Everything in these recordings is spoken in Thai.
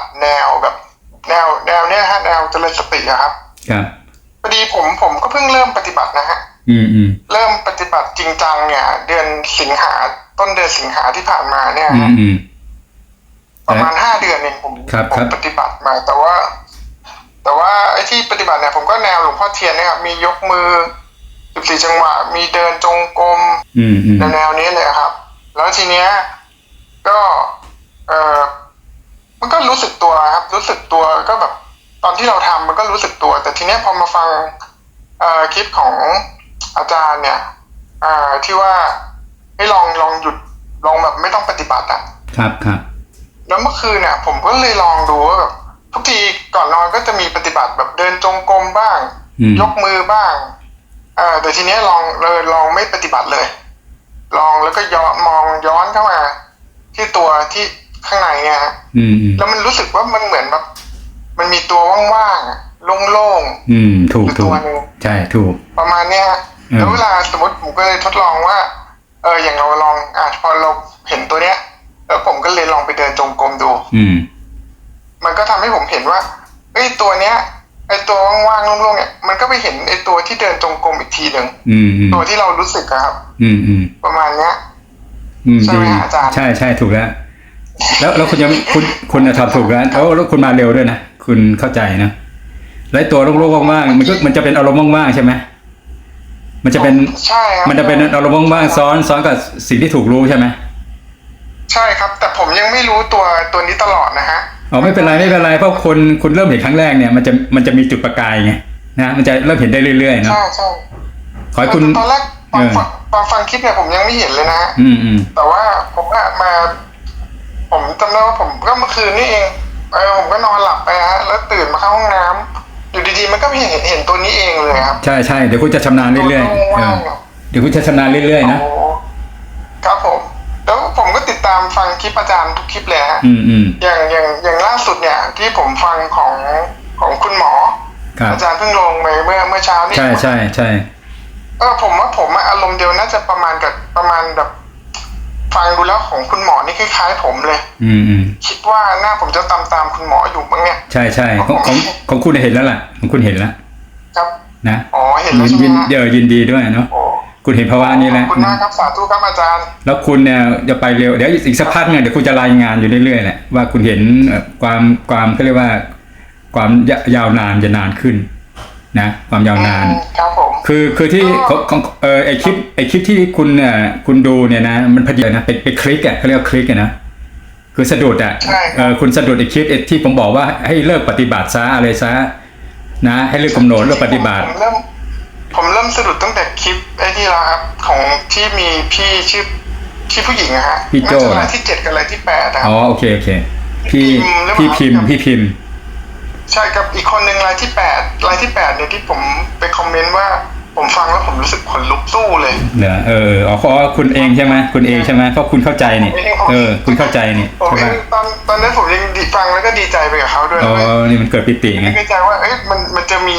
ติแนวแบบ แนวแนวเนี้ยฮะแนวเจริญสติอะครับครับพอดีผมผมก็เพิ่งเริ่มปฏิบัตินะฮะอืมอืมเริ่มปฏิบัติจริงจังเนี่ย เดือนสิงหาต้นเดือนสิงหาที่ผ่านมาเนี่ยอืมฮะอืมประมาณห้าเดือนเองผมครับผครัมบปฏิบัติมาแต่ว่า แต่ว่าไอ้ที่ปฏิบัติเนี่ยผมก็แนวหลวงพ่อเทียนนะครับมียกมือสิบสี่จังหวะ มีเดินจงกรมอืมอืมแนวแนวนี้เลยครับ แล้วทีเนี้ย ก็ เออ มันก็รู้สึกตัวครับ รู้สึกตัวก็แบบตอนที่เราทำมันก็รู้สึกตัว แต่ทีเนี้ยพอมาฟังเอ่อคลิปของอาจารย์เนี่ยเอ่อที่ว่าให้ลองลองหยุดลองแบบไม่ต้องปฏิบัติอะครับครับแล้วเมื่อคืนเนี่ยผมก็เลยลองดูว่าแบบทุกทีก่อนนอนก็จะมีปฏิบัติแบบเดินจงกรมบ้างอืมยกมือบ้างเออแต่ทีเนี้ยลองเลยลองไม่ปฏิบัติเลย ลองแล้วก็ย้อนมองย้อนเข้ามา ที่ตัวที่ ข้างในเนี่ยฮะอืมอืมแล้วมันรู้สึกว่ามันเหมือนแบบ มันมีตัวว่างๆอะโล่งอืม ถูๆกอยู่ถูตักวหนึงใช่ถูก ประมาณเนี้ยฮะอืมแล้วเวลาสมมติผมก็เลยทดลองว่า เอออย่างเราลองอะพอเราเห็นตัวเนี้ยแล้วผมก็เลยลองไปเดินจงกรมดู อืม มันก็ทำให้ผมเห็นว่าไอ้ยตัวเนี้ยไอ้ตัวว่างๆโล่งๆเนี่ยมันก็ไปเห็นไอ้ตัวที่เดินจงกรมอีกทีหนึ่งอืมอืมตัวที่เรารู้สึกอะครับ อืมอืมประมาณเนี้ยอืมใช่ไหมดีฮะอาจารย์ใช่ใช่ถูกแล้ว แล้วแล้วคุณยังคุณคุณน่ะทำถูกแล้วแล้วแล้วคุณมาเร็วด้วยนะคุณเข้าใจนะแล้วไอ้ตัวโล่งๆว่างๆมันก็มันจะเป็นอารมณ์ว่างๆใช่ไหมมันจะเป็นใช่ครับมันจะเป็นอารมณ์ว่างๆซ้อนซ้อนกับสิ่งที่ถูกรู้ใช่ไหมใช่ครับ แต่ผมยังไม่รู้ตัวตัวนี้ตลอดนะฮะอ๋อไม่เป็นไรไม่เป็นไรเพราะคนคุณเริ่มเห็นครั้งแรกเนี่ยมันจะมันจะมีจุดประกายไงนะมันจะเริ่มเห็นได้เรื่อยๆเนาะใช่ใช่ขอให้คุณตอนแรกตอนเออฟังตอนฟังคลิปเนี่ยผมยังไม่เห็นเลยนะฮะอืมอืมแต่ว่าผมอะมา ผมจำได้ว่าผมก็เมื่อคืนนี่เองเออผมก็นอนหลับไปฮะแล้วตื่นมาเข้าห้องน้ำอยู่ดีๆมันก็เห็นเห็นตัวนี้เองเลยครับ ใช่ใช่เดี๋ยวคุณจะชำนาญเรื่อยๆตัวเอว่างอๆอะเดี๋ยวคุณจะชำนาญเรื่อยๆนะโอ้ครับผม แล้วผมก็ติดตามฟังคลิปอาจารย์ทุกคลิปเลยฮะอืมอืมอย่างอย่างอย่างล่าสุดเนี่ย ที่ผมฟังของของคุณหมอ ครับอาจารย์เพิ่งลงไปเมื่อเมื่อเช้านี่ใช่ใช่ใช่เออผมว่าผมอะอารมณ์เดียวน่าจะประมาณกับประมาณแบบ ฟังดูแล้วของคุณหมอนี่คล้ายๆ ผมเลย อืมอืมคิดว่าหน้าผมจะตามตามคุณหมออยู่บ้างเนี่ย ใช่ใช่ของของของคุณเห็นแล้วล่ะของคุณเห็นแล้วครับนะอ๋อเห็นแล้วยินใช่ไหมยินฮะเดี๋ยวยินดีด้วยเนาะโอ้คุณเห็นภาวะนี้ขแล้อบวคุณมากนะครับสาธุครับอาจารย์ แล้วคุณเนี่ยจะไปเร็วเดี๋ยวอีกสักพักเนี่ยเดี๋ยวคุณจะรายงานอยู่เรื่อยๆแหละว่าคุณเห็นเอ่อความความเขาเรียกว่า ความยยาวนานจะนานขึ้น นะความยาวนานอืมครับผม คือคือที่ก็ของของเออไอคลิปไอคลิปที่คุณเนี่ยคุณดูเนี่ยนะ มันพอดีนะเป็นเป็นคลิกอะเขาเรียกว่าคลิกอะนะคือสะดุดอะใช่ครับเออคุณสะดุดไอคลิปไอที่ผมบอกว่าให้เลิกปฏิบัติซะอะไรซะนะ ให้เลิกกำหนดเลิกปฏิบัติผมเริ่มผมเริ่มสะดุดตั้งแต่คลิปไอ้ที่แล้วครับ ของที่มีพี่ชื่อพี่ผู้หญิงอะฮะพี่โจ้น่าจะรายที่เจ็ดกับรายที่แปดอะครัอ๋บอโอเคโอเค พี่พิมพ์หรือเปล่าพี่พิมพ์ครับพี่พิมพ์ ใช่กับอีกคนหนึ่งรายที่แปดรายที่แปดเนี่ยที่ผมไปคอมเมนต์ว่าผมฟังแล้วผมรู้สึกขนลุกสู้เลยเหรอเอออ๋อเพราะว่าคุณเองใช่ไหมคุณเองใช่ไหมเพราะคุณเข้าใจนี่เออ คุณเข้าใจนี่ผมใช่เอไหมงตอนตอนนั้นผมยังดีฟังแล้วก็ดีใจไปกับเขาด้วยอ๋อนะนี่มันเกิดปิติไงนึกในใจว่าเอ้ยมันมันจะมี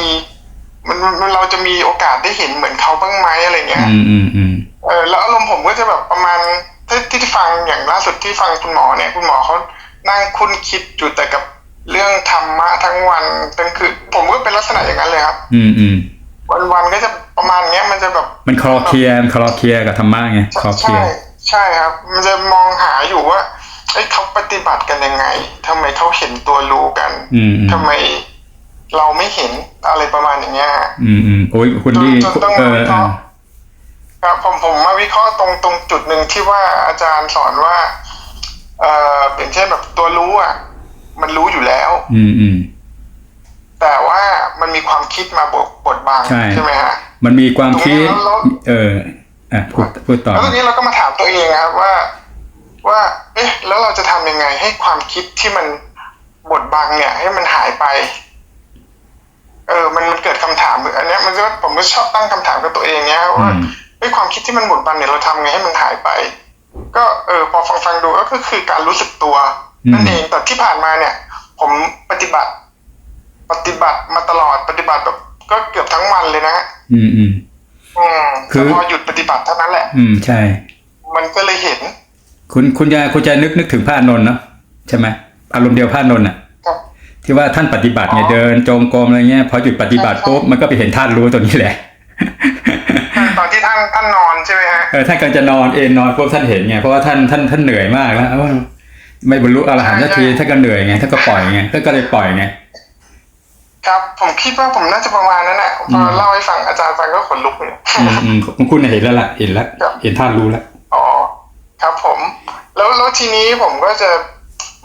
มันมันเราจะมีโอกาสได้เห็นเหมือนเขาบ้างไหมอะไรเงี้ยอืมอืมอืมเออแล้วอารมณ์ผมก็จะแบบประมาณที่ที่ที่ฟังอย่างล่าสุดที่ฟังคุณหมอเนี่ย คุณหมอเขานั่งคุ้นคิดอยู่แต่กับ งวันทั้งคืนผมก็เป็นลักษณะอย่างนั้นเลยครับ อืมอืมวันวันๆก็จะประมาณเนี้ยมันจะแบบ มันคลอเคลียร์มันคลอเคลียร์กับธรรมะไงคลอเคลีใช่ยร์ใช่ครับ มันจะมองหาอยู่ว่าเอ้ยเขาปฏิบัติกันยังไงทำไมเขาเห็นตัวรู้กัน อืมอืมทำไมเราไม่เห็นอะไรประมาณอย่างเงี้ยฮะอืมอืมโอ้ยคุณดีจนจนต้องเออวิเอเคราะอห์ครับผมผมมาวิเคราะห์ตรงตรงจุดหนึ่งที่ว่าอาจารย์สอนว่า เอ่อเป็นเช่นแบบตัวรู้อะ มันรู้อยู่แล้ว อืมอืม แต่ว่ามันมีความคิดมาบดบดบังใช่ไหมฮะมันมีความคิดตรงนี้แล้วเอออะพูดพูดต่อแล้วทีนี้เราก็มาถามตัวเองนะครับว่า ว่า เอ๊ะ แล้วเราจะทำยังไง ให้ความคิดที่มันบดบังเนี่ย ให้มันหายไป เออ มันมันเกิดคำถามอันเนี้ยมันก็ผมก็ชอบตั้งคำถามกับตัวเองเนี้ยว่าอืมไอ้ยความคิดที่มันบดบังเนี่ยเราทำไงให้มันหายไป ก็เออ พอฟังฟังดูก็คือการรู้สึกตัวนั่นเองแต่ที่ผ่านมาเนี่ย ผมปฏิบัติ ปฏิบัติมาตลอดปฏิบัติแบบก็เกือบทั้งวันเลยนะฮะอืมอืมอืมคือแต่พอหยุดปฏิบัติเท่านั้นแหละ อืมใช่ มันก็เลยเห็น คุณคุณจะคุณจะนึกนึกถึงพระอานนท์เนาะใช่ไหมอารมณ์เดียวพระอานนท์อะที่ว่าท่านปฏิบัติไงอ๋อเดินจงกรมอะไรเงี้ยพอหยุดปฏิบัติปุ๊บมันก็ไปเห็นธาตุรู้ตัวนี้แหละตอนที่ท่านท่านนอนใช่ไหมฮะเออท่านกำลังจะนอนเอนนอนปุ๊บท่านเห็นไงเพราะว่าท่านท่านท่านเหนื่อยมากแล้วเอ้าไม่บรรลุอรหันต์สักทีท่านก็เหนื่อยไงท่านก็ปล่อยไงท่านก็เลยปล่อยไง ครับผมคิดว่าผมน่าจะประมาณนั้นแหละพอเล่าให้ฟังอาจารย์ฟังก็ขนลุกเลยอืมอืมของคุณน่ะเห็นแล้วล่ะเห็นแล้วครับเห็นธาตุรู้แล้วอ๋อครับผม แล้วแล้วทีนี้ผมก็จะ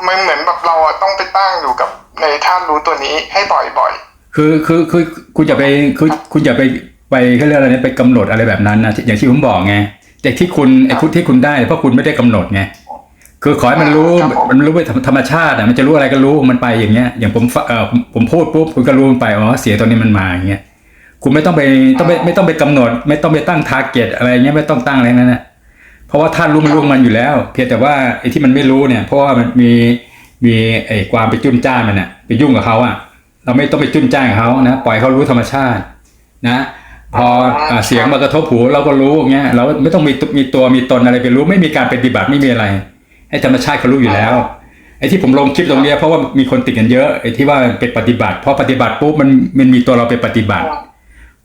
มันเหมือนแบบเราอะต้องไปตั้งอยู่กับในธาตุรู้ตัวนี้ให้บ่อยคือคือคือคุณอย่าไปคือคุณอย่าไปไปเขาเรียกอะไรนะไปกำหนดอะไรแบบนั้นนะอย่างที่ผมบอกไงแต่ที่คุณไอ้คุณที่คุณได้เพราะคุณไม่ได้กำหนดไง คือขอให้มันรู้ครับผมมันรู้ไปธรรมชาติอะมันจะรู้อะไรก็รู้มันไปอย่างเงี้ย อย่างผมฟเออผมผมพูดปุ๊บคุณก็รู้มันไปอ๋อเสียงตัวนี้มันมาอย่างเงี้ยคุณไม่ต้องไปต้องไปไม่ต้องไปกำหนด ไม่ต้องไปตั้งทาร์เก็ตอะไรเงี้ยไม่ต้องตั้งอะไรนั่นนะเพราะว่าท่านรู้มันรู้ของมันอยู่แล้ว เพียงแต่ว่าไอ้ที่มันไม่รู้เนี่ย เพราะว่ามันมีมีไอ้ความไปจุนจ้านมันน่ะไปยุ่งกับเขาอะ เราไม่ต้องไปจุนจ้านกับเขานะปล่อยเขารู้ธรรมชาติ นะ พออ่าเสียงมากระทบหูเราก็รู้อย่างเงี้ยเราไม่ต้องมีตัวมีตัวมีตนอะไรไปรู้ ไม่มีการปฏิบัติไม่มีอะไร ให้ธรรมชาติเขารู้อยู่แล้วไอ้ที่ผมลงคลิปตรงเนี้ยเพราะว่ามีคนติดกันเยอะไอ้ที่ว่าเป็นปฏิบัติพอปฏิบัติปุ๊บมันมันมีตัวเราไปปฏิบัติ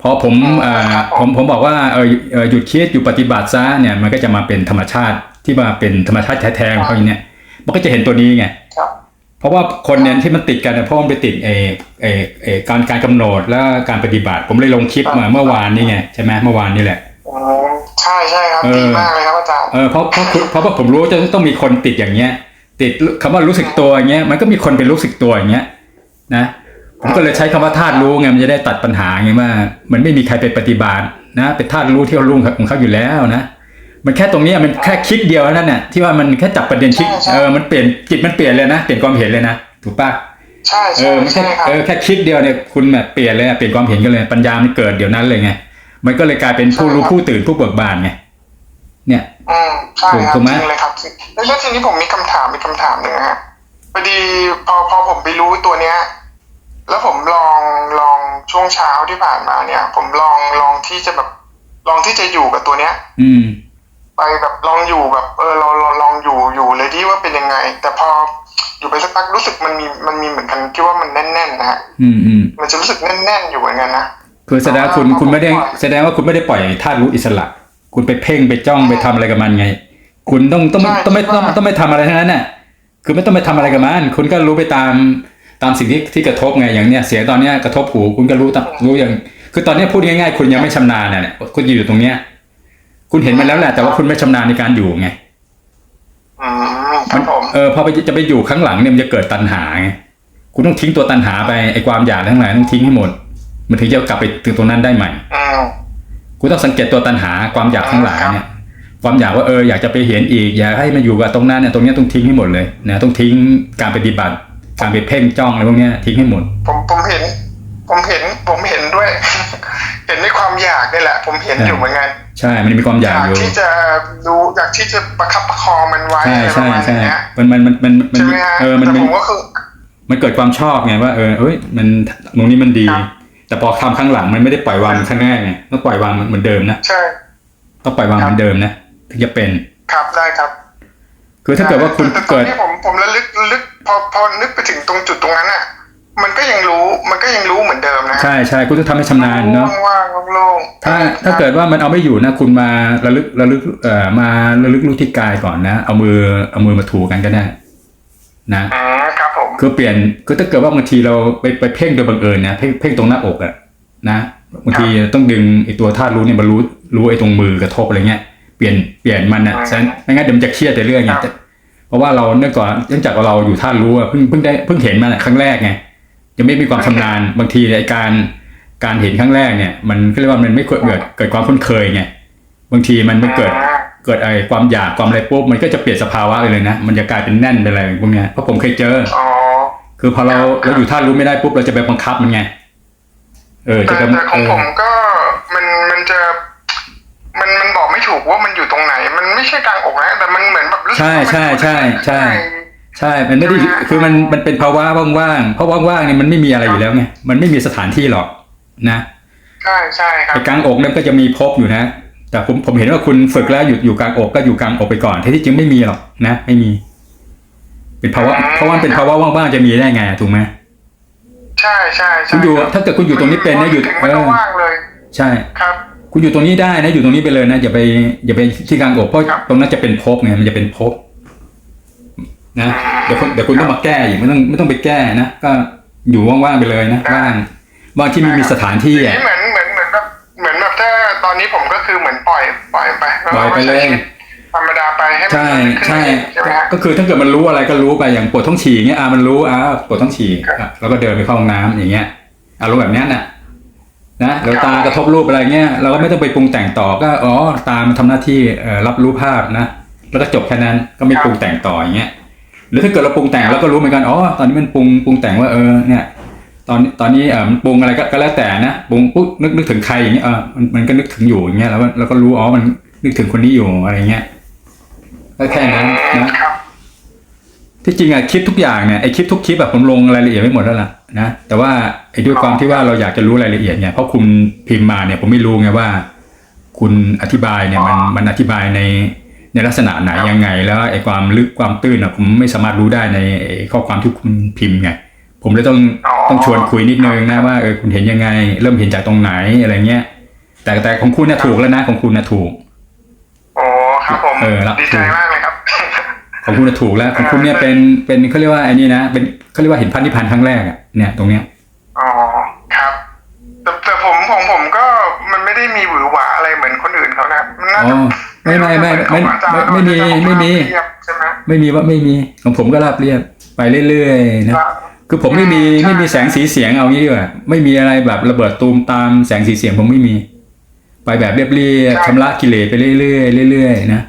พอผมอ่าครับผผมมผมบอกว่าเออเอ่อหยุดคิดอยู่ปฏิบัติซะเนี่ยมันก็จะมาเป็นธรรมชาติที่มาเป็นธรรมชาติแท้ๆของเขาอย่างเนี้ยมันก็จะเห็นตัวนี้ไงๆครับเพราะว่าคนเนี่ยที่มันติดกันเนี่ยเพราะมันไปติดเออเออเออการการกำหนดและการปฏิบัติ ผมเลยลงคลิปมาเมื่อวานนี่ไงใช่ไหมเมื่อวานนี่แหละ อืมใช่ใช่ครับเออดีมากเลยครับอาจารย์เออเพราะเพราะคุณเพราะว่าผมรู้ว่าจะต้องมีคนติดอย่างเงี้ย ติดคำว่ารู้สึกตัวอย่างเงี้ยมันก็มีคนเป็นรู้สึกตัวอย่างเงี้ยนะผมก็เลยใช้คำว่าธาตุรู้ไงมันจะได้ตัดปัญหาไงว่า มันไม่มีใครไปปฏิบัตินะเป็นธาตุรู้ที่เขารู้ของเขาอยู่แล้วนะมันแค่ตรงเนี้ยมันแค่คลิกเดียวนั่นน่ะที่ว่ามันแค่จับประเด็นคลิกใช่ใช่เออมันเปลี่ยนจิตมันเปลี่ยนเลยนะเปลี่ยนความเห็นเลยนะถูกปะใช่เอใช่อมันใช่แค่ครับเออแค่คลิกเดียวเนี่ยคุณแบบเปลี่ยนเลยอะเปลี่ยนความเห็นกันเลยปัญญามันเกิดเดี๋ยวนั้นเลยไง มันก็เลยกลายเป็นผู้รู้ผู้ตื่นผู้เบิกบานไงเนี่ยอืมใช่ครับถูกไหมจริงเลยครับแล้วแล้วทีนี้ผมมีคำถามมีกคำถามหนึ่งนะฮะพอดีพอพอผมไปรู้ตัวเนี้ย แล้วผมลองลองช่วงเช้าที่ผ่านมาเนี่ย ผมลองลองที่จะแบบลองที่จะอยู่กับตัวเนี้ย อืม ไปแบบลองอยู่แบบ เออเราเราลองอยู่อยู่เลยที่ว่าเป็นยังไง แต่พออยู่ไปสักพักรู้สึกมันมีมันมีเหมือนกันที่ว่ามันแน่นๆนะฮะอืมอืมมันจะรู้สึกแน่นๆอยู่เหมือนกันนะ คือแสดงว่าคุณอ๋อคุณไม่ได้ปล่อยแสดงว่าคุณไม่ได้ปล่อยธาตุรู้อิสระ คุณไปเพ่งไปจ้องไปทำอะไรกับมันไง คุณต้องต้องไม่ใช่ต้องไม่ต้องคิดว่าต้องไม่ทำอะไรทั้งนั้นน่ะคือไม่ต้องไปทำอะไรกับมันคุณก็รู้ไปตามตามสิ่งที่ที่กระทบไงอย่างเนี้ยเสียงตอนเนี้ยกระทบหูคุณก็รู้ตามรู้อย่าง คือตอนเนี้ยพูดง่ายๆ คุณยังไม่ชำนาญน่ะเนี่ยคุณอยู่ตรงเนี้ย คุณเห็นมันแล้วแหละ แต่ว่าคุณไม่ชำนาญในการอยู่ไงอืมครับผมเออพอไปจะไปอยู่ข้างหลังเนี่ยมันจะเกิดตัณหาไงคุณต้องทิ้งตัวตัณหาไปไอ้ความอยากทั้งหลายต้องทิ้งให้หมด มันถึงจะกลับไปถึงตรงนั้นได้ใหม่อืมคุณต้องสังเกตตัวตัณหาความอยากทั้งหลายเนี่ยความอยากว่าเอออยากจะไปเห็นอีก อยากให้มันอยู่กับตรงนั้นเนี่ยตรงเนี้ยต้องทิ้งให้หมดเลยนะต้องทิ้งการปฏิบัติ การไปเพ่งจ้องอะไรพวกเนี้ยทิ้งให้หมด ผมผมเห็น ผมเห็นผมเห็นด้วย เห็นในความอยากนี่แหละ ผมเห็นใช่อยู่เหมือนกันใช่ มันมีความอยากอยู่ที่จะรู้อยากที่จะประคับประคองมันไว้ใช่อะไรปใช่ระมาณใช่เนี้ยมันมันมันมันมันใช่ไหมฮะเออมันแต่มันผมก็คือมันเกิดความชอบไงว่าเออเอ้ยมันตรงนี้มันดีครับ แต่พอทำข้างหลังมันไม่ได้ปล่อยวางเหมือนข้างแรกไงต้องปล่อยวางเหมือนเดิมนะใช่ต้องปล่อยวางครับเหมือนเดิมนะถึงจะเป็นครับได้ครับ คือถ้าเกิดว่าคุณแต่ตอเกินดนี้ผมผมระลึกระลึกพอพอนึกไปถึงตรงจุดตรงนั้นอะ มันก็ยังรู้มันก็ยังรู้เหมือนเดิมนะใช่ใช่คุณต้องทำให้ชำนาญเนาะว่างๆโล่งๆถ้าถ้าเกิดว่ามันเอาไม่อยู่นะคุณมาระลึกระลึกเอ่อมาระลึกรู้ที่กายก่อนนะ เอามือเอามือมาถูกันก็ได้ นะอืมครับผมคือเปลี่ยนคือถ้าเกิดว่าบางทีเราไปไปเพ่งโดยบังเอิญนะเพ่งเพ่งตรงหน้าอกอะนะบางทีต้องดึงไอ้ตัวธาตุรู้เนี่ยมารู้รู้ไอ้ตรงมือกระทบอะไรเงี้ยเปลี่ยนเปลี่ยนมันนะฉะนั้นไม่งั้นเดี๋ยวมันจะเครียดไปเรื่อยไงแต่เพราะว่าเราเนื่องจากเนื่องจากเราอยู่ธาตุรู้อะเพิ่งเพิ่งได้เพิ่งเห็นมันอะครั้งแรกไงยังไม่มีความชำนาญบางทีไอ้การการเห็นครั้งแรกเนี่ย มันก็เรียกว่ามันไม่เกิดเกิดเกิดความคุ้นเคยไงบางทีมันไม่เกิดอ่า เกิดไอ้ความอยากความอะไรปุ๊บมันก็จะเปลี่ยนสภาวะไปเลยนะมันจะกลายเป็นแน่นเป็นอะไรพวกเนี้ยเพราะผมเคยเจออ๋อคือพอเราครับเราอยู่ท่ารู้ไม่ได้ปุ๊บเราจะไปบังคับมันไงเออจะแต่ไปแต่ขเอองอผมก็มันมันจะมันมันบอกไม่ถูกว่ามันอยู่ตรงไหน มันไม่ใช่กลางอกนะแต่มันเหมือนแบบรู้สึกใช่ว่ามันใช่ใช่ใช่ข้างในใช่ มันไม่ได้ใช่ไหมคือมันมันเป็นภาวะว่างๆเพราะว่างๆเนี่ยมันไม่มีอะไรอยู่แล้วไงมันไม่มีสถานที่หรอกนะใช่ใช่ครับไอ้กลางอกเนี่ยมันก็จะมีภพอยู่นะ แต่ผมผมเห็นว่าคุณฝึกแล้วอยู่อยู่กลางอกก็อยู่กลางอกไปก่อนที่ที่จริงไม่มีหรอกนะ ไม่มี เป็นภาวะเพราะว่ามันเป็นภาวะว่างๆจะมีได้ไงถูกไหมใช่ใช่ใช่คุณอยู่ถ้าเกิดคุณอยู่ตรงนี้เป็นนะอยู่ถึงเอมันก็อว่างเลย ใช่ครับคุณอยู่ตรงนี้ได้นะอยู่ตรงนี้ไปเลยนะอย่าไปอย่าไปที่กลางอกเพราะครับตรงนั้นจะเป็นภพไงมันจะเป็นภพนะเดี๋ยวคุณเดี๋ยวคุณต้องมาแก้อีกไม่ต้องไม่ต้องไปแก้นะก็อยู่ว่างๆไปเลยนะว่างบางที่ไม่มีสถานที่ทีอะนี้เหมือนเหมือนเหมือนแบบเหมือนแบบถ้า ตอนนี้ผมก็คือเหมือนปล่อยปล่อยไปแวปล่อยไปเลยราก็ใช้ชีวิตธรรมดาไปให้มันใช่ขึ้นใช่มาเองใช่ไหมฮะก็คือถ้าเกิดมันรู้อะไรก็รู้ไปอย่างปวดท้องฉี่เงี้ยอะมันรู้อะปวดท้องฉี่ครับอะแล้วก็เดินไปเข้าห้องน้ำอย่างเงี้ยอารมณ์แบบเนี้ยน่ะนะแล้วครับตากระทบรูปอะไรเงี้ยเราก็ไม่ต้องไปปรุงแต่งต่อก็อ๋อตามันทำหน้าที่เอ่อรับรู้ภาพนะแล้วก็จบแค่นั้นก็ไม่ปรุงแต่งต่ออย่างเงี้ยหรือถ้าเกิดเราปรุงแต่งเราก็รู้เหมือนกันอ๋อตอนนี้มันปรุงปรุงแต่งว่าเออเนี่ย ตอนตอนนี้เออมันปรุงอะไรก็ก็แล้วแต่นะปรุงปุ๊บนึกนึกถึงใครอย่างเงี้ยเออมันมันก็นึกถึงอยู่อย่างเงี้ยแล้วก็แล้วก็รู้อ๋อมันนึกถึงคนนี้อยู่อะไรเงี้ยก็แค่นั้นนะครับที่จริงอะคลิปทุกอย่างเนี่ยไอคลิปทุกคลิปแบบผมลงรายละเอียดไว้หมดแล้วล่ะนะแต่ว่าไอด้วยความที่ว่าเราอยากจะรู้รายละเอียดเนี่ยเพราะคุณพิมพ์มาเนี่ยผมไม่รู้ไงว่า คุณอธิบายเนี่ยมันมันอธิบายในในลักษณะไหนยังไง แล้วไอความลึกความตื้นอะผมไม่สามารถรู้ได้ในไอ้ข้อความที่คุณพิมพ์ไง ผมเลยต้องอ๋อต้องชวนคุยนิดนึงนะว่าเออคุณเห็นยังไง เริ่มเห็นจากตรงไหนอะไรเงี้ย แต่แต่ของคุณเนี่ยถูกแล้วนะของคุณนะถูกโอ้ครับผมเออรับดีใจมากเลยครับของคุณน่ะถูกแล้วของคุณเนี่ยเป็นเป็นเขาเรียกว่าไอ้นี่นะเป็นเขาเรียกว่าเห็นพันธิพันธ์ครั้งแรกอะเนี่ยตรงเนี้ยอ๋อครับแต่แต่ผมของผมก็มันไม่ได้มีหวือหวาอะไรเหมือนคนอื่นเขานะมันน่าอ๋จะอไม่ไม่ไม่ไม่เหอนของอาจารย์ไม่ไม่มีโดยจะไม่มีเรียบใช่ไหมไม่มีว่าไม่มีของผมก็ราบเรียบไปเรื่อยๆนะว่า คือผมไม่มีใช่ไม่มีแสงสีเสียงเอางี้ดีกว่าไม่มีอะไรแบบระเบิดตูมตามแสงสีเสียงผมไม่มี ไปแบบเรียบเรียบชำระกิเลสไปเรื่อยๆเรื่อยๆนะ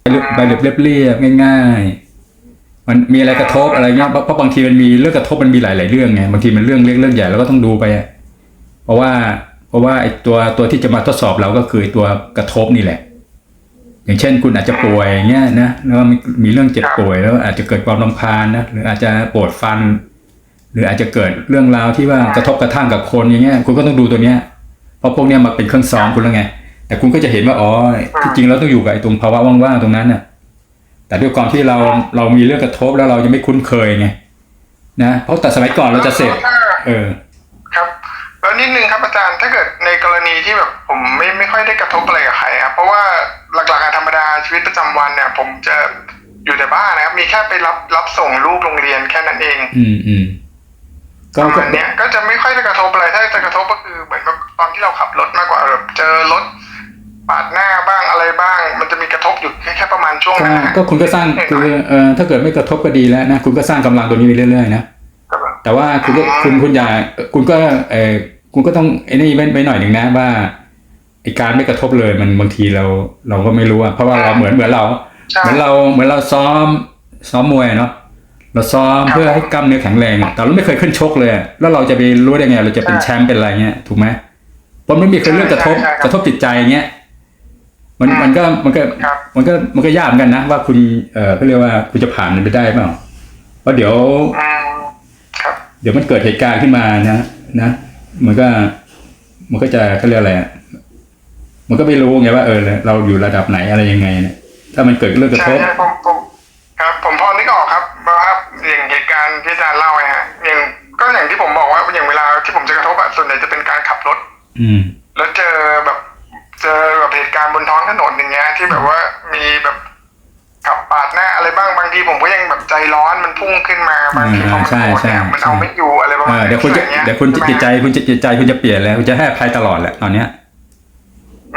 ไปเรื่อยไปแบบเรียบเรียบง่ายๆ มันมีอะไรกระทบอะไรเงี้ยเพราะเพราะบางทีมันมีเรื่องกระทบมันมีหลาย ๆ เรื่องไงบางทีมันเรื่องเล็กเรื่องใหญ่เราก็ต้องดูไปอะเพราะว่าเพราะว่าไอ้ตัวตัวที่จะมาทดสอบเราก็คือไอ้ตัวกระทบนี่แหละ อย่างเช่นคุณอาจจะป่วยอย่างเงี้ยนะแล้วมีมีเรื่องเจ็บป่วยแล้วอาจจะเกิดความรำคาญนะหรืออาจจะปวดฟัน หรืออาจจะเกิดเรื่องราวที่ว่ากระทบกระทั่งกับคนอย่างเงี้ยคุณก็ต้องดูตัวเนี้ยเพราะพวกเนี้ยมาเป็นเครื่องซ้อมคุณแล้วไง แต่คุณก็จะเห็นว่าอ๋อที่จริงเราต้องอยู่กับไอ้ตรงภาวะว่างๆตรงนั้นน่ะ แต่ด้วยความที่เราเรามีเรื่องกระทบแล้วเรายังไม่คุ้นเคยไงนะเพราะแต่สมัยก่อนเราจะเสพเออครับแล้วนิดนึงครับอาจารย์ถ้าเกิดในกรณีที่แบบผมไม่ไม่ค่อยได้กระทบอะไรกับใครครับเพราะว่า หลักๆอะธรรมดาชีวิตประจำวันเนี่ย ผมจะอยู่แต่บ้านนะครับ มีแค่ไปรับรับส่งลูกโรงเรียนแค่นั้นเอง อืมอืมปก็ระก็มาณเนี้ยก็จะไม่ค่อยได้กระทบอะไรถ้าจะกระทบก็คือเหมือนแบบตอนที่เราขับรถมากกว่าแบบเจอรถปาดหน้าบ้างอะไรบ้าง มันจะมีกระทบอยู่แค่แค่ประมาณช่วงก็นั้นนะก็คุณก็สร้างคือเอ่อถ้าเกิดไม่กระทบก็ดีแล้วนะคุณก็สร้างกำลังตัวนี้ไปเรื่อยๆนะครับแต่ว่าคุณก็อืมคุณคุณอย่าคุณก็เออคุณก็ต้องไอ้นี่ไว้ไว้หน่อยหนึ่งนะว่า ไอการไม่กระทบเลยมันบางทีเราเราก็ไม่รู้อะเพราะว่าเราเหมือนเหมือนเราใช่เหมือนเราเหมือนเราซ้อม ซ้อมมวยเนาะเราซ้อมครับเพื่อให้กล้ามเนื้อแข็งแรงอะแต่เราไม่เคยขึ้นชกเลยอะแล้วเราจะไปรู้ได้ไง เราจะเป็นใช่แชมป์เป็นอะไรเงี้ยถูกไหมเพราะมันไม่มีเคยเรื่องกระทบใช่ใช่ครับกระทบจิตใจเงี้ยมันอืมมันก็มันก็ครับมันก็มันก็ยากเหมือนกันนะว่าคุณเออเขาเรียกว่าคุณจะผ่านมันไปได้เปล่าเพราะเดี๋ยวอืมครับเดี๋ยวมันเกิดเหตุการณ์ขึ้นมานะนะ มันก็มันก็จะเขาเรียกอะไรอะ มันก็ไม่รู้ไงว่าเออเราอยู่ระดับไหนอะไรยังไงเนี่ยถ้ามันเกิดเรื่องกระใช่ทบใช่ผมผมครับ ผมพอนึกออกครับว่าอย่างเหตุการณ์ที่อาจารย์เล่าไงฮะอย่างก็อย่างที่ผมบอกว่าอย่างเวลาที่ผมจะกระทบอะส่วนใหญ่จะเป็นการขับรถ อืม แล้วเจอแบบเจอแบบเหตุการณ์บนท้องถนนอย่างเงี้ย ที่แบบว่ามีแบบขับปาดหน้าอะไรบ้างบางทีผมก็ยังแบบใจร้อนมันพุ่งขึ้นมาบางทีพอมันใช่โกรธใช่เนี่ยมันใช่เอาไม่อยู่อะไรประเอมาณอเดี๋ยวคุณจะอางงี้เดี๋ยวคุณช่ไหมจิตใจคุณจะจิตใจคุณจะเปลี่ยนแล้วคุณจะให้อภัยตลอดแหละตอนเนี้ย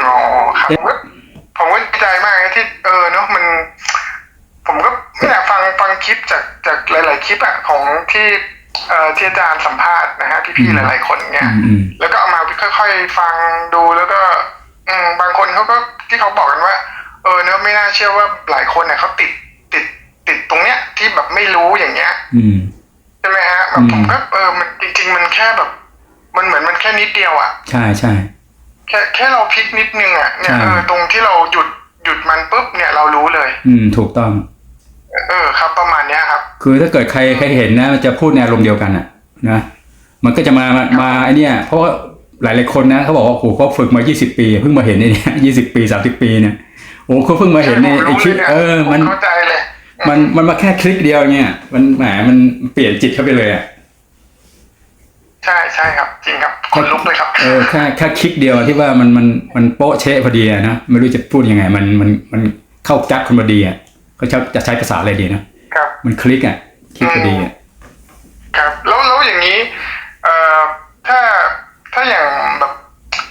อ๋อครับผมก็ผมก็ดีใจมากนะที่เออเนาะมัน ผมก็เนี่ยฟังฟังคลิปจากจากหลาย ๆ คลิปอะของที่เอ่อที่อาจารย์สัมภาษณ์นะฮะพี่ ๆ หลาย ๆ คนเนี่อืยมอืม แล้วก็เอามาค่อย ๆ ฟังดูแล้วก็ อืมบางคนเขาก็ที่เขาบอกกันว่า เออเนอะไม่น่าเชื่อว่าหลายคนเนี่ยเขาติดติดติดตรงเนี้ยที่แบบไม่รู้อย่างเงี้ย อืม ใช่ไหมฮะแบบอืมผมก็เออมันจริง ๆ มันแค่แบบ มันเหมือนมันแค่นิดเดียวอะ ใช่ใช่ แค่แค่เราพลิกนิดนึงอะเนี่ยใช่เออตรงที่เราหยุดหยุดมันปุ๊บเนี่ยเรารู้เลย อืม ถูกต้อง เออ ครับ ประมาณเนี้ยครับ คือถ้าเกิดใครใครเห็นนะมันจะพูดในอารมณ์เดียวกันอะ นะมันก็จะมามามาไอเนี้ยเพราะว่าหลายหลายๆคนนะเขาบอกว่าโอ้โหเขาฝึกมา 20 ปีเพิ่งมาเห็นไอ้เนี่ย20ปี30ปีเนี่ยโอ้เขาเพิ่งมาเห็นในไอคลิปเออ มันเข้าใจเลยมันมันมาแค่คลิกเดียวเนี่ย มันแหมมันเปลี่ยนจิตเขาไปเลยอะ ใช่ใช่ครับ จริงครับคนลุกเลยครับเออแค่แค่คลิกเดียวที่ว่ามันมันมันโป๊ะเชะพอดีอะนะไม่รู้จะพูดยังไง มันมันมันเข้าจักคนพอดีอะเขาจะจะใช้ภาษาอะไรดีนะครับมันคลิกอะคลิกพอดีอะครับแล้วแล้วอย่างนี้เอ่อถ้าถ้าอย่างแบบ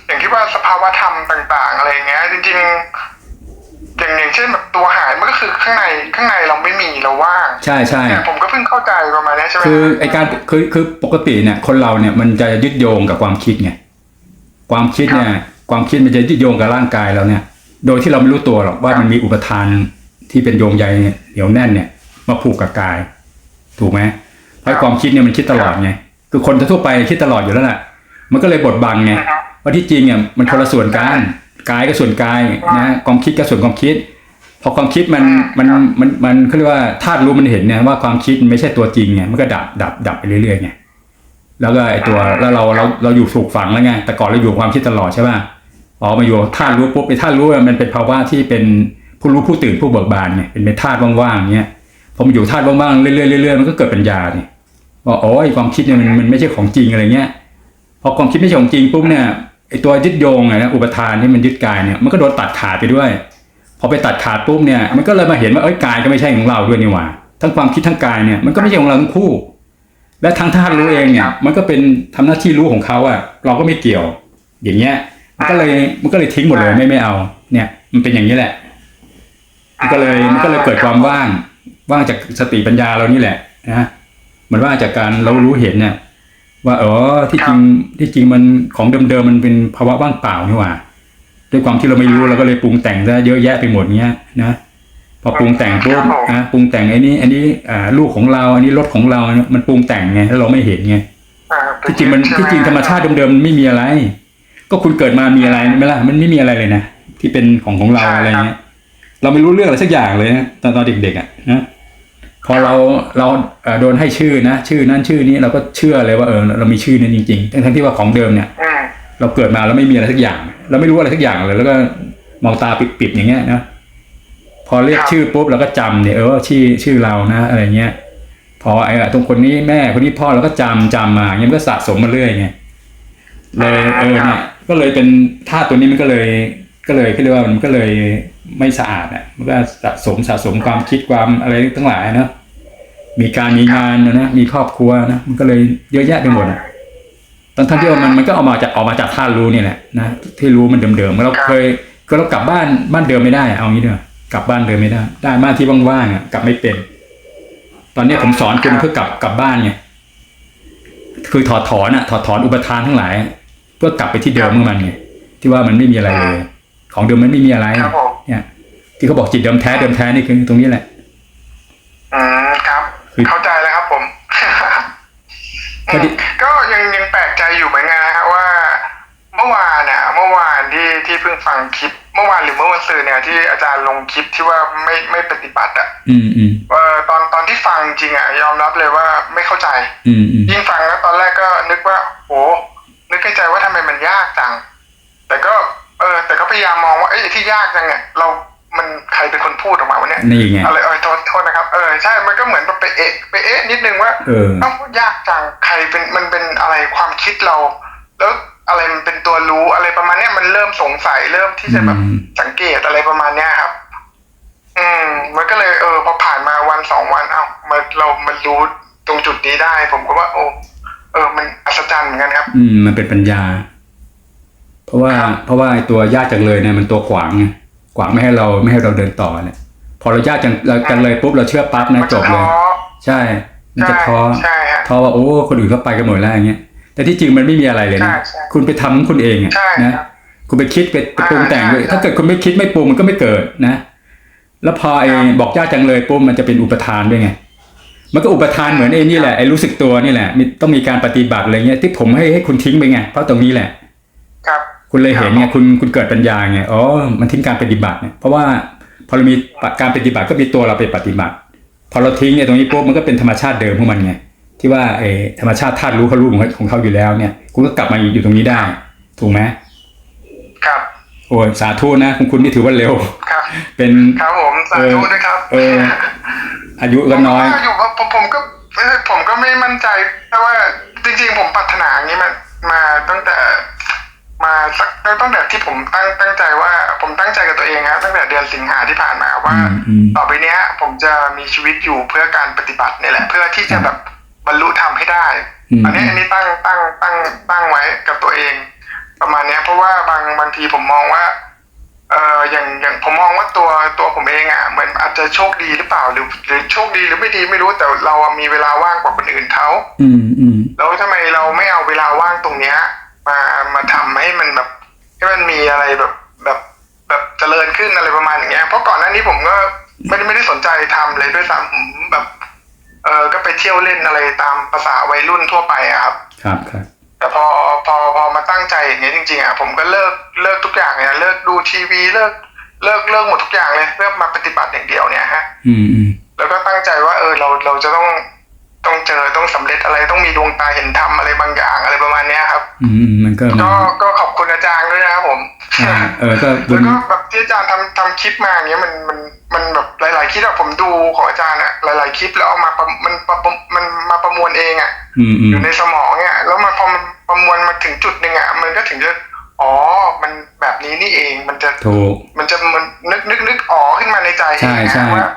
อย่างที่ว่าสภาวะธรรมต่าง ๆ อะไรอย่างเงี้ยจริง ๆ อย่างอย่างเช่นแบบ ตัวหายมันก็คือข้างในข้างในเราไม่มีเราว่างใช่ใช่เนี่ยผมก็เพิ่งเข้าใจประมาณนี้ใช่ไหมคือไอการคือคือปกติเนี่ย คนเราเนี่ยมันจะยึดโยงกับความคิดไงความคิดเนี่ย ความคิดมันจะยึดโยงกับร่างกายเราเนี่ย โดยที่เราไม่รู้ตัวหรอกว่ามันมีอุปทานที่เป็นโยงใยเหนียวแน่นเนี่ย มาผูกกับกาย ถูกไหมเพราะความคิดเนี่ยมันคิดตลอดไงคือคนทั่วไปคิดตลอดอยู่แล้วแหละมันก็เลยบดบังไงนะครับว่าที่จริงเนี่ยมันคนละส่วนกันกายก็ส่วนกายนะความคิดก็ส่วนความคิด พอความคิดมันมันมันมันเขาเรียกว่าธาตุรู้มันเห็นเนี่ยว่าความคิดมันไม่ใช่ตัวจริงไงมันก็ดับดับดับไปเรื่อยๆไงแล้วก็ไอตัวแล้วเราเราเราอยู่ถูกฝังแล้วไงแต่ก่อนเราอยู่กับความคิดตลอดใช่ป่ะพอมาอยู่กับธาตุรู้ปุ๊บไอธาตุรู้อะมันเป็นภาวะที่เป็นผู้รู้ผู้ตื่นผู้เบิกบานไงเป็นธาตุว่างๆเงี้ยพอมาอยู่ธาตุว่างๆเรื่อยๆเรื่อยๆมันก็เกิดปัญญาเนี่ยว่าโอ้ยความคิดเนี่ยมันมันไม่ใช่ของจริงอะไรเงี้ยพอความคิดไม่ใช่ของจริงปุ๊บเนี่ยไอตัวยึดโยงอะนะอุปทานที่มันยึดกายเนี่ยมันก็โดนตัดขาดไปด้วย พอไปตัดขาดปุ๊บเนี่ยมันก็เลยมาเห็นว่าเอ้ยกายก็ไม่ใช่ของเราด้วยนี่หว่า ทั้งความคิดทั้งกายเนี่ยมันก็ไม่ใช่ของเราทั้งคู่ และทั้งธาตุรู้เองเนี่ย มันก็เป็นทำหน้าที่รู้ของเขาอะเราก็ไม่เกี่ยว อย่างเงี้ยมันก็เลยมันก็เลยทิ้งหมดเลยไม่ไม่เอา เนี่ย มันเป็นอย่างนี้แหละ มันก็เลยมันก็เลยเกิดความว่าง ว่างจากสติปัญญาเรานี่แหละนะมันว่างจากการเรารู้เห็นเนี่ยว่าเออที่จริงที่จริงมันของเดิมๆมันเป็นภาวะว่างเปล่านี่หว่า ด้วยความที่เราไม่รู้เราก็เลยปรุงแต่งซะเยอะแยะไปหมดเนี้ยนะพอปรุงแต่งปุ๊บนะปรุงแต่งไอ้นี้อันนี้อ่าลูกของเรา อันนี้รถของเรา มันปรุงแต่งไงถ้าเราไม่เห็นไงอ่าที่จริงมันใช่ไหที่จริงธรรมชาติเดิมๆมันไม่มีอะไร ก็คุณเกิดมามีอะไรไหมล่ะมันไม่มีอะไรเลยนะที่เป็นของของเราอะไรเงี้ยเราไม่รู้เรื่องอะไรสักอย่างเลยนะตอนตอนเด็กๆอะนะพอเราเราเอ่อโดนให้ชื่อนะชื่อนั้นชื่อนี้เราก็เชื่อเลยว่าเออเรามีชื่อนั้นจริงๆทั้งทั้งที่ว่าของเดิมเนี่ยอืม เราเกิดมาแล้วไม่มีอะไรสักอย่าง เราไม่รู้อะไรสักอย่างเลย แล้วก็มองตาปิดๆอย่างเงี้ยนะพอเรียกชื่อปุ๊บเราก็จำเนี่ยเออชื่อชื่อเรานะอะไรเงี้ย พอไอ้ตรงคนนี้แม่คนนี้พ่อเราก็จำจำมาอย่างเงี้ยมันก็สะสมมาเรื่อยไงเลยเออเนี่ยก็เลยเป็นธาตุตัวนี้มันก็เลยก็เลยเขาเรียกว่ามันก็เลยไม่สะอาดอะมันก็สะสมสะสมความคิดความอะไรทั้งหลายเนอะมีการมีงานนะนะมีครอบครัวนะมันก็เลยเยอะแยะไปหมดอะ ทั้งทั้งที่ว่ามันมันก็ออกมาจากออกมาจากธาตุรู้นี่แหละนะที่รู้มันเดิมๆเราเคยก็เรากลับบ้านบ้านเดิมไม่ได้อะเอางี้เถอะกลับบ้านเดิมไม่ได้ ได้บ้านที่ว่างๆอะกลับไม่เป็น ตอนเนี้ยผมสอนคุณเพื่อกลับกลับบ้านไงคือถอดถอนอะถอดถอนอุปทานทั้งหลาย เพื่อกลับไปที่เดิมของมันไงที่ว่ามันไม่มีอะไรเลย ของเดิมมันไม่มีอะไรครับผมเนี่ยที่เขาบอกจิตเดิมแท้เดิมแท้นี่คือตรงนี้แหละอืมครับคือเข้าใจแล้วครับผม พอดีก็ยังยังแปลกใจอยู่เหมือนกันนะครับว่า เมื่อวานน่ะ เมื่อวานที่ที่เพิ่งฟังคลิป เมื่อวานหรือเมื่อวันศุกร์เนี่ยที่อาจารย์ลงคลิปที่ว่าไม่ไม่ปฏิบัติอะอืมอืมเออตอนตอนที่ฟังจริงอะยอมรับเลยว่าไม่เข้าใจ อืมอืมยิ่งฟังแล้วตอนแรกก็นึกว่าโหนึกในใจว่าทำไมมันยากจัง แต่ก็ เออ แต่ก็พยายามมองว่าเอ้ยไอ้ที่ยากจังเนี่ยเรา มันใครเป็นคนพูดออกมาวะเนี่ยนี่ไงอะไรเออโทษโทษนะครับเออใช่มันก็เหมือนแบบไปเอะไปเอะนิดนึงว่าเออเอ้ายากจังใครเป็นมันเป็นอะไรความคิดเรา แล้วอะไรมันเป็นตัวรู้อะไรประมาณเนี้ยมันเริ่มสงสัยเริ่มที่จะแบบอืมสังเกตอะไรประมาณเนี้ยครับ อืม มันก็เลยเออพอผ่านมาวันสองวันเอ้ามันเรามันรู้ตรงจุดนี้ได้ ผมก็ว่าโอ้เออ มันอัศจรรย์เหมือนกันครับ อืม มันเป็นปัญญา เพราะว่า เพราะว่าไอ้ตัวยากจังเลยเนี่ยมันตัวขวางไง ขวางไม่ให้เราไม่ให้เราเดินต่อเนี่ย พอเรายากจังเราจังเลยปุ๊บเราเชื่อปั๊บนะมันจจะบเลท้อยใช่ มันจะใช่ท้อใช่ฮะท้อว่าโอ้คนอื่นเขาไปกันหมดแล้วอย่างเงี้ยแต่ที่จริงมันไม่มีอะไรเลยนะใช่ใช่คุณไปทำของคุณเองอะใช่นะครับคุณไปคิดไปไปปรุงแต่งเลยใช่ถ้าเกิดคุณไม่คิดไม่ปรุงมันก็ไม่เกิดนะ แล้วพอไอ้ครับบอกยากจังเลยปุ๊บมันจะเป็นอุปทานด้วยไงมันก็อุปทานเหมือนไอ้นี่แหละไอ้รู้สึกตัวนี่แหละมีต้องมีการปฏิบัติอะไรเงี้ยที่ผมให้ให้คุณทิ้งไปไงเพราะตรงนี้แหละ ครับคุณเลยเห็นไงครับคุณคุณเกิดปัญญาไงอ๋อมันทิ้งการปฏิบัติเนี่ยเพราะว่าพอเรามีการปฏิบัติก็มีตัวเราไปปฏิบัติ พอเราทิ้งเนี่ยตรงนี้ปุ๊บมันก็เป็นธรรมชาติเดิมของมันไงที่ว่าไอ้ธรรมชาติธาตุรู้เขารู้ของเขาของเขาอยู่แล้วเนี่ย คุณก็กลับมาอยู่ตรงนี้ได้ ถูกไหมครับโอ้ยสาธุนะคุณคุณนี่ถือว่าเร็วครับ เป็นครับผมสาธุด้วยครับเอออายุก็น้อยผมว่าอยู่ผมผมก็เออผมก็ไม่มั่นใจเพราะว่าจจริงๆผมปรารถนาอย่างนี้มามาตั้งแต่ มาสักตั้งแต่ที่ผมตั้งตั้งใจว่าผมตั้งใจกับตัวเองนะตั้งแต่เดือนสิงหาที่ผ่านมาว่าอืมอืมต่อไปเนี้ย ผมจะมีชีวิตอยู่เพื่อการปฏิบัตินี่แหละ เพื่อที่จะแบบบรรลุธรรมให้ได้อืมอันนี้อันนี้ตั้งตั้งตั้งตั้งไว้กับตัวเอง ประมาณเนี้ย เพราะว่าบางบางทีผมมองว่าเอออย่างอย่างผมมองว่าตัวตัวผมเองอะเหมือนอาจจะโชคดีหรือเปล่าหรือ หรือโชคดีหรือไม่ดีไม่รู้แต่เราอะมีเวลาว่างกว่าคนอื่นเขาอืมอืมแล้วทำไมเราไม่เอาเวลาว่างตรงเนี้ยมามาทำ ให้มันแบบให้มันมีอะไรแบบแบบแบบเจริญขึ้นอะไรประมาณอย่างเงี้ยเพราะก่อนหน้านี้ผมก็ไม่ได้ไม่ได้สนใจทำเลยด้วยซ้ำผมแบบ เออก็ไปเที่ยวเล่นอะไรตามภาษาวัยรุ่นทั่วไปอะครับ ครับครับแต่พอพอพอมาตั้งใจอย่างเงี้ยจริงๆอะผมก็เลิกเลิกทุกอย่างเลยนะเลิกดูทีวีเลิกเลิกเลิกหมดทุกอย่างเลยเพื่อมาปฏิบัติอย่างเดียวเนี่ยฮะ อืมอืมแล้วก็ตั้งใจว่า เออเราเราจะต้อง ต้องเจอต้องสำเร็จอะไรต้องมีดวงตาเห็นธรรมอะไรบางอย่างอะไรประมาณเนี้ยครับ อืมอืมมันก็ก็ก็ขอบคุณอาจารย์ด้วยนะครับผมอ่าเออก็บุแล้วญก็แบบที่อาจารย์ทำทำคลิปมาอย่างเงี้ยมันมันมันแบบหลาย ๆ คลิปอะผมดูของอาจารย์อะหลาย ๆ คลิปแล้วเอามาประมันประมันมาประมวลเองอะอืมอือมยู่ในสมองเนี่ยแล้วมันพอมันประมวลมาถึงจุดหนึ่งอะมันก็ถึงจะอ๋อ มันแบบนี้นี่เองมันจะถูกมันจะมันนึกนึกนึกอ๋อขึ้นมาในใจเอใช่งใช่นะว่า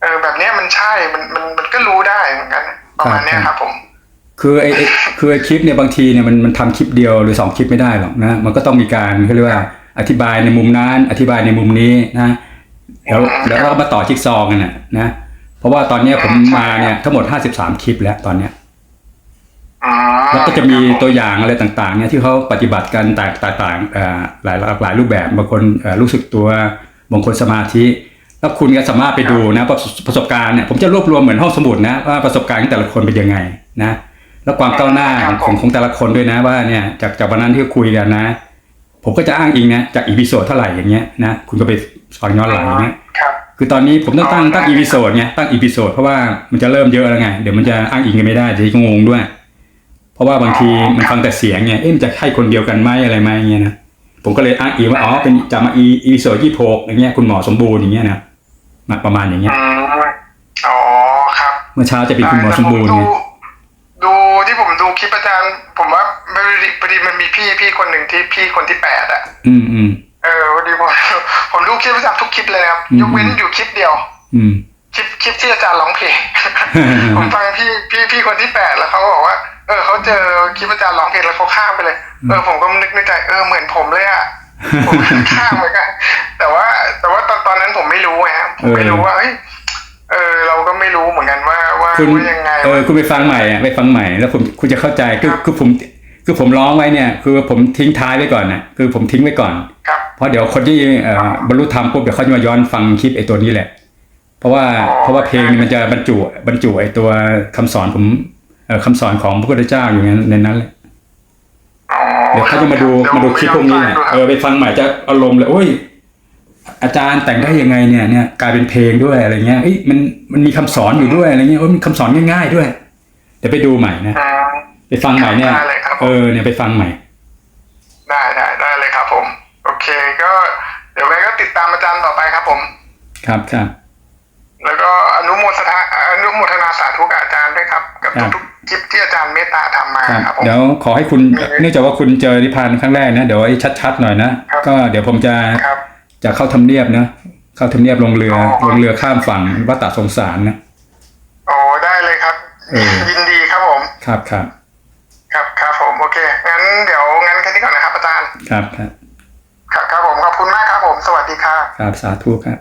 เออแบบเนี้ยมันใช่มันมันมันก็รู้ได้เหมือนกัน ประมาณเนี้ยครับครับผมคือไอ้ไอ้คือไอ้คลิปเนี่ยบางทีเนี่ยมันมันทำคลิปเดียวหรือสองคลิปไม่ได้หรอกนะ มันก็ต้องมีการเขาเรียกว่าอธิบายในมุมนั้น อธิบายในมุมนี้นะแล้วแล้วเราก็มาต่อจิ๊กซอว์กันนะนะเพราะว่าตอนเนี้ยผมมาเนี่ยทั้งหมด53คลิปแล้วตอนเนี้ยอืมแล้วก็จะมีตัวอย่างอะไรต่างๆเนี่ยที่เขาปฏิบัติกันแตกต่างๆเอ่อหลายหลากหลายรูปแบบบางคนเอ่อรู้สึกตัวบางคนสมาธิ แล้วคุณก็สามารถไปดูนะประสประสบการณ์เนี่ยผมจะรวบรวมเหมือนห้องสมุดนะว่าประสบการณ์ของแต่ละคนเป็นยังไงนะแล้วความก้าวหน้าของของแต่ละคนด้วยนะว่าเนี่ยจากจากวันนั้นที่คุยกันนะ ผมก็จะอ้างอิงนะจากอีพิโซดเท่าไหร่อย่างเงี้ยนะคุณก็ไปฟังย้อนหลังอย่างเงี้ยครับคือตอนนี้ผมต้องตั้งตั้งอีพิโซดไงตั้งอีพิโซดเพราะว่ามันจะเริ่มเยอะแล้วไงเดี๋ยวมันจะอ้างอิงกันไม่ได้เดี๋ยวจะงงด้วย เพราะว่าบางทีมันฟังแต่เสียงไงเอ๊ะมันจะให้คนเดียวกันไหมอะไรไหมอย่างเงี้ยนะผมก็เลยอ้างอิงว่าอ๋อเป็นจะมาอีอีพิโซดยี่หกอย่างเงี้ยคุณหมอสมบูรณ์อย่างเงี้ยนะ มาประมาณอย่างเงี้ย อืมอ๋อครับเมื่อเช้าจะเป็นคุณหมอสมบูรณ์ดูไงดูที่ผมดูคลิปอาจารย์ ผมว่าพอดีพอดีมันมีพี่พี่คนหนึ่งที่พี่คนที่แปดอะอืมอืม เออพอดีผมผมดูคลิปอาจารย์ทุกคลิปเลยนะครับอืม ยกเว้นอยู่คลิปเดียว อืม คลิปคลิปที่อาจารย์ร้องเพลง ผมฟังพี่พี่พี่คนที่แปดแล้วเขาก็บอกว่า เออเขาเจอคลิปอาจารย์ร้องเพลงแล้วเขาข้ามไปเลย เออผมก็นึกในใจเออเหมือนผมเลยอะ ผมข้ามเหมือนกันแต่ว่า แต่ว่าตอนตอนนั้นผมไม่รู้ไงครับผมไม่รู้ว่าเอ้ยเออเราก็ไม่รู้เหมือนกันว่าว่าคุณว่ายังไงเออคุณไปฟังใหม่อะไปฟังใหม่ แล้วผมคุณจะเข้าใจคือครับคือผมคือผมร้องไว้เนี่ย คือผมทิ้งท้ายไว้ก่อนนะคือผมทิ้งไว้ก่อนครับเพราะเดี๋ยวคนที่เอ่อบรรลุธรรมปุ๊บเดี๋ยวเขาจะมาย้อนฟังคลิปไอ้ตัวนี้แหละ เพราะว่าอ๋อเพราะว่าเพลงนี่มันจะบรรจุบรรจุไอ้ตัวคำสอนผมเอ่อคำสอนของพระพุทธเจ้าอยู่ในในนั้นเลยอ๋อเดี๋ยวเขาจะมาดูเยวมาดูคลิปพวกนี้ไปเนี่ยย้อฟังเออไปฟังใหม่จะอารมณ์เลยโอ้ย อาจารย์แต่งได้ยังไงเนี่ยเนี่ยกลายเป็นเพลงด้วยอะไรเงี้ยเอ้ยมันมันมีคำสอนอยู่ด้วยอะไรเงี้ยโอ้ยมันคำสอนง่าย ๆ ด้วยเดี๋ยวไปดูใหม่นะอืมไปฟังใหม่เนี่ยได้เลยครับเออเนี่ยไปฟังใหม่ ได้ได้ได้เลยครับ ผม โอเคก็เดี๋ยวไงก็ติดตามอาจารย์ต่อไปครับ ผม ครับครับแล้วก็อนุโมทนาอนุโมทนาสาธุกับอาจารย์ด้วยครับ กับครับทุกๆ คลิปที่อาจารย์เมตตาทำมาครับครับผมเดี๋ยวขอให้คุณเนื่องจากว่าคุณเจอนิพพานครั้งแรกนะเดี๋ยวให้ชัดๆหน่อยนะครับก็เดี๋ยวผมจะครับจะเข้าทำเนียบนะเข้าทำเนียบลงเรืออ๋อลงเรือข้ามฝั่งวัดตาสงสารนะโอ้ได้เลยครับเออยินดีครับผมครับครับครับครับผมโอเคงั้นเดี๋ยวงั้นแค่นี้ก่อนนะครับอาจารย์ครับครับครับครับผมขอบคุณมากครับผมสวัสดีครับครับสาธุครับ